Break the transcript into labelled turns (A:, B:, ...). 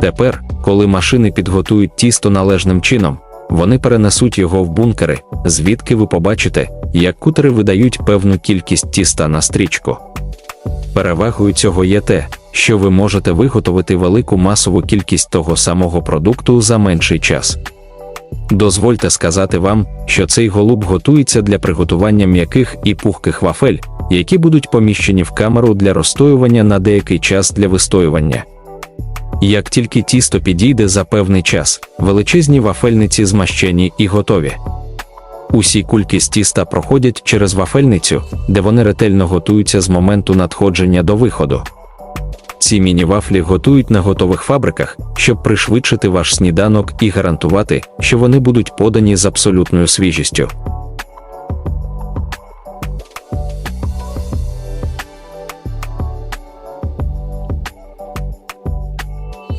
A: Тепер, коли машини підготують тісто належним чином, вони перенесуть його в бункери, звідки ви побачите, як кутери видають певну кількість тіста на стрічку. Перевагою цього є те, що ви можете виготовити велику масову кількість того самого продукту за менший час. Дозвольте сказати вам, що цей голуб готується для приготування м'яких і пухких вафель, які будуть поміщені в камеру для розстоювання на деякий час для вистоювання. Як тільки тісто підійде за певний час, величезні вафельниці змащені і готові. Усі кульки з тіста проходять через вафельницю, де вони ретельно готуються з моменту надходження до виходу. Ці міні-вафлі готують на готових фабриках, щоб пришвидшити ваш сніданок і гарантувати, що вони будуть подані з абсолютною свіжістю.